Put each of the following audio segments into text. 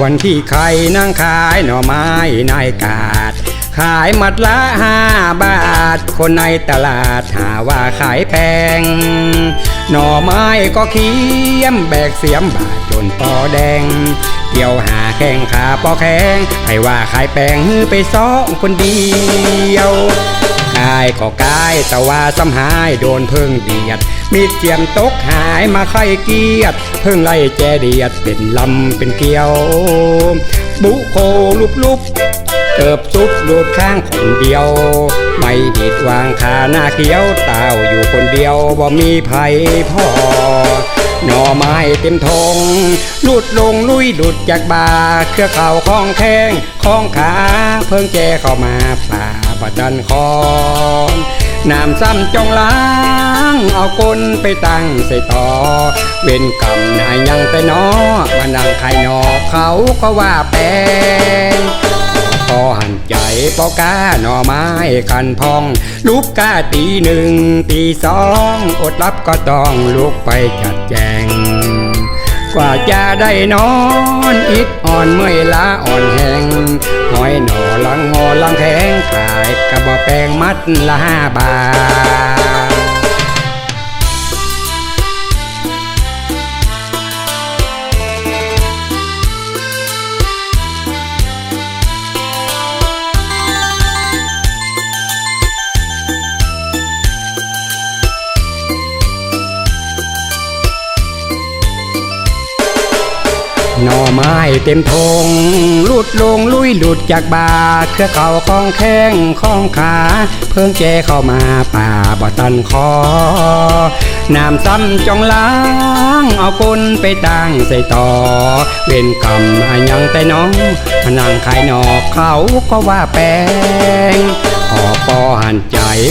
วนที่ใครนั่งขายหน่อไม้นายกาด ขายมัดละห้าบาท คนในตลาดหาว่าขายแพง หน่อไม้ก็เคี้ยมแบกเสียมบาทจนปอแดง เกี่ยวหาแข้งขาปอแข็งให้ว่าขายแปงฮือไปสองคนเดียวกายก็กายแต่ว่าสำหายโดนเพิ่งเดียด มีเจียมตกหายมาไข่เกียด เพิ่งไล่แจเดียดเป็นลำเป็นเกลียว บุโคลุบลุบเกิบซุดหลุดข้างคนเดียว ไม่ดิดวางขาหน้าเขียวเต้าอยู่คนเดียวบ่มีไผพ่อหน่อ ไม้เต็มทงหลุดลงลุยหลุดจากบาเครือเข่าคล้องแข้งคล้องขา เพิ่งแจเข้ามาป่าบัดดันคอนน้ำซ้ำจองล้าง เอาก้นไปตั้งใส่ต่อ เว้นกรรมนายยังแต่นอมานั่งไข่นอเขาก็ว่าแปลงพอหันใจปอกาหน่อไม้คันพอง ลุกกาตีหนึ่งตีสอง อดรับก็ต้องลุกไปจัดแจง กว่าจะได้นอนอิดอ่อนเมื่อยล้าอ่อนแหงหอยหน่อลังหอลังแข็งขายกระบอกแปงมัดละห้าบาท หน่อไม้เต็มทงลุดลงลุยหลุดจากบาเครือเข่าคล้องแข้งคล้องขา เพิ่งแจเข้ามาป่าบ่ตันคอน้ำซ้ำจองล้าง เอาก้นไปตั้งใส่ต่อ เว้นกรรมอายังแต่น้อง พนังขายนอกเขาก็ว่าแปลง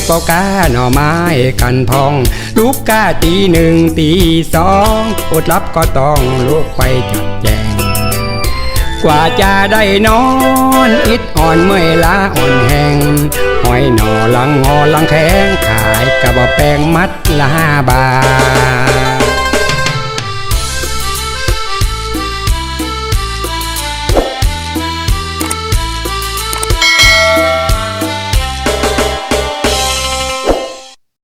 ปอกาหน่อไม้กันพอง ลูกกาตีหนึ่งตีสองอดรับก็ต้องลุกไปจัดแจง กว่าจะได้นอนอิดอ่อนเมื่อยล้าอ่อนแหงหอยหน่อลังงอลังแข็งขายกระบอกแปงมัดละห้าบาท